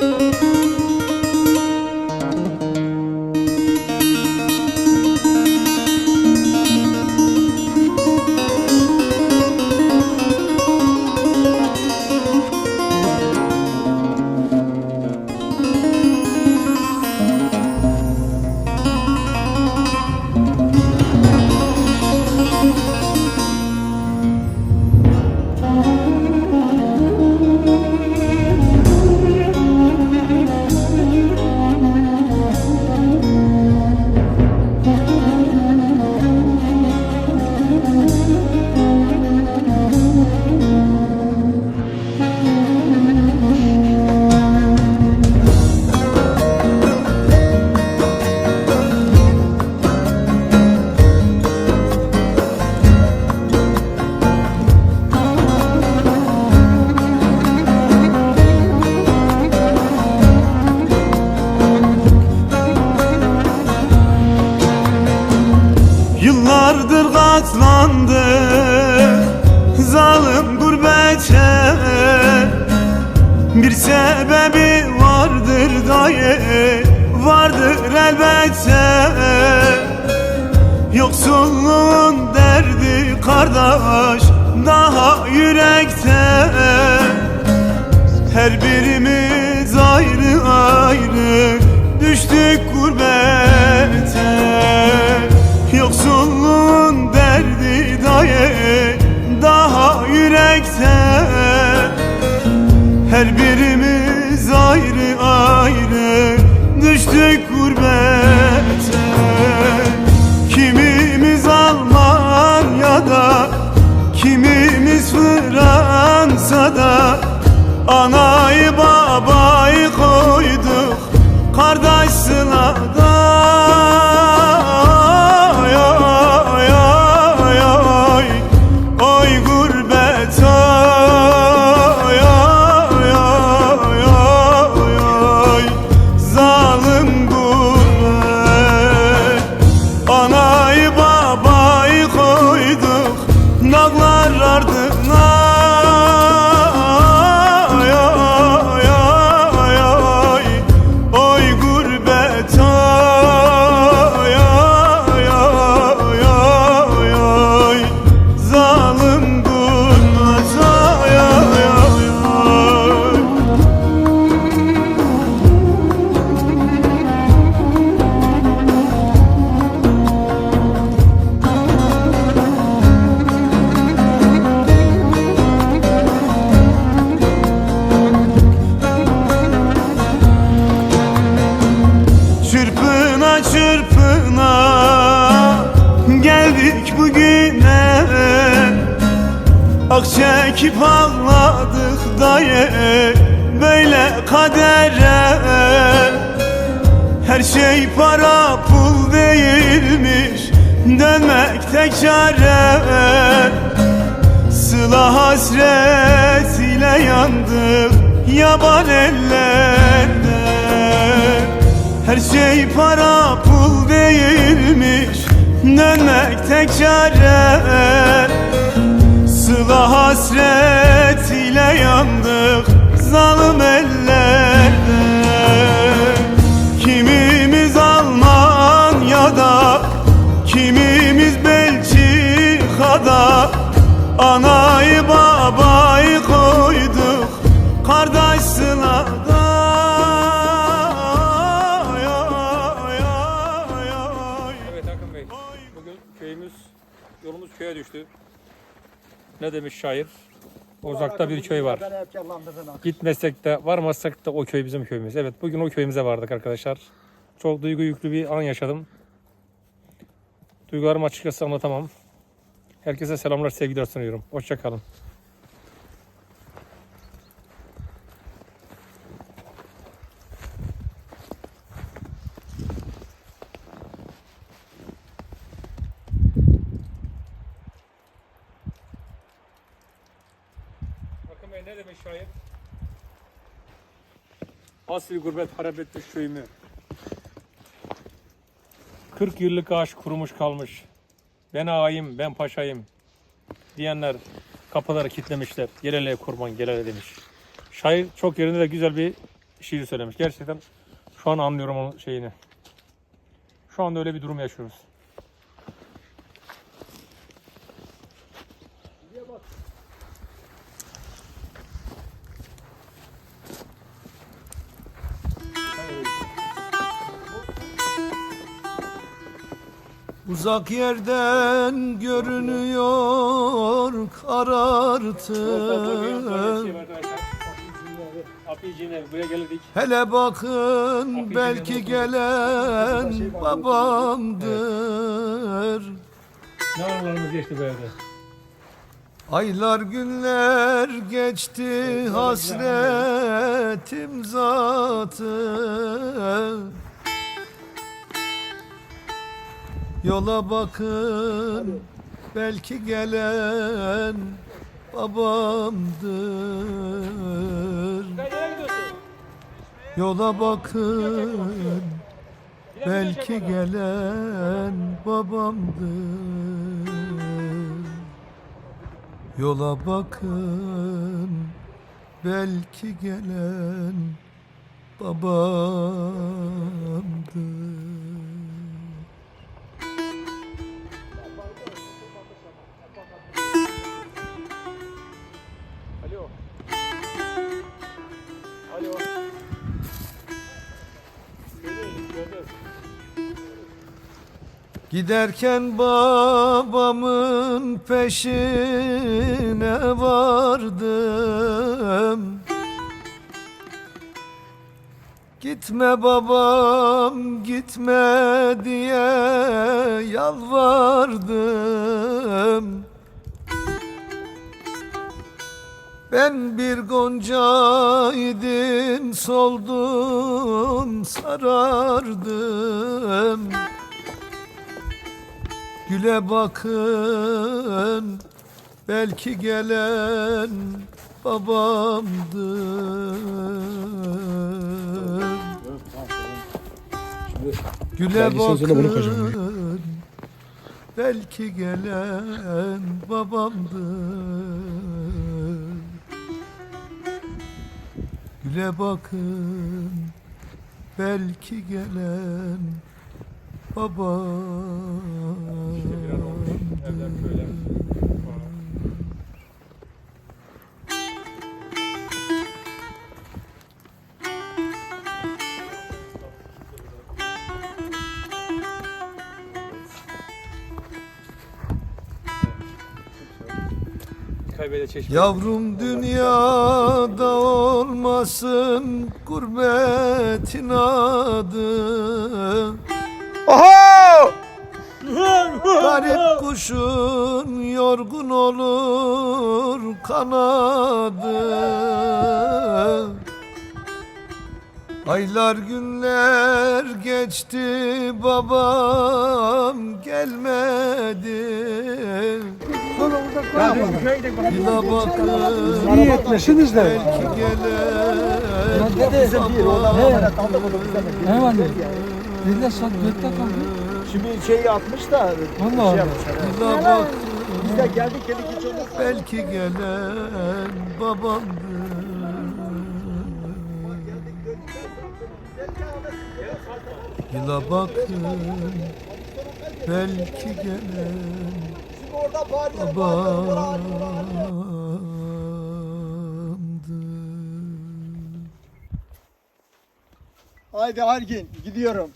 Música katlandık zalim gurbete Bir sebebi vardır dayı vardır elbette. Yoksulluğun derdi kardeş daha yürekte. Her birimiz ayrı ayrı düştük gurbete. Yoksulluğun Her birimiz ayrı ayrı düştük gurbete. Kimimiz Almanya'da Kimimiz Fransa'da. Anayı babayı koyduk Kardeş sılada geldik bugüne. Ak çekip ağladık dayı böyle kadere. Her şey para pul değilmiş dönmek tek çare. Sıla hasret ile yandık yaban ellerde Her şey para pul değilmiş dönmek tek çare. Sıla hasret ile yandık zalim ellerde. Kimimiz Almanya'da Kimimiz Belçika'da Anayı babayı koyduk Kardeş sılada köye düştü. Ne demiş şair? Uzakta bir köy var. Gitmesek de varmazsak da o köy bizim köyümüz. Evet bugün o köyümüze vardık arkadaşlar. Çok duygu yüklü bir an yaşadım. Duygularımı açıkçası anlatamam. Herkese selamlar, sevgiler sunuyorum. Hoşçakalın. Ne demiş şair? Asli gurbet harap etmiş köyümü. 40 yıllık ağaç kurumuş kalmış. Ben ağayım, ben paşayım diyenler kapıları kilitlemişler. Gel hele kurban, gel hele demiş. Şair çok yerinde de güzel bir şiir söylemiş. Gerçekten şu an anlıyorum onun şeyini. Şu anda öyle bir durum yaşıyoruz. Uzak yerden görünüyor karartı. Hele bakın belki gelen babamdır. Ne anılarımız geçti evde. Aylar günler geçti hasretim zatı Yola bakın belki gelen babamdır. Yola bakın belki gelen babamdır. Yola bakın belki gelen babamdır Giderken babamın peşine vardım. Gitme babam gitme diye yalvardım. Ben bir gonca soldum sarardım Güle bakın belki gelen babamdır. Güle bakın belki gelen babamdır. Güle bakın belki gelen Çeşme. Yavrum dünyada olmasın gurbetin adı Oho! Garip kuşun yorgun olur kanadı Aylar günler geçti babam gelmedi Yıla bakın İyi etmesiniz de. belki gelen Ne var ne? Dediler saat 4'te kaldı. Şimdi şeyi atmış da Allah şey Allah. yapmış. Yıla bakın Biz de geldik geldik hiç olmaz. belki gelen babamdır Yıla bakın belki gelen Şimdi orada bağırıyor. babamdır Haydi Ergin gidiyorum.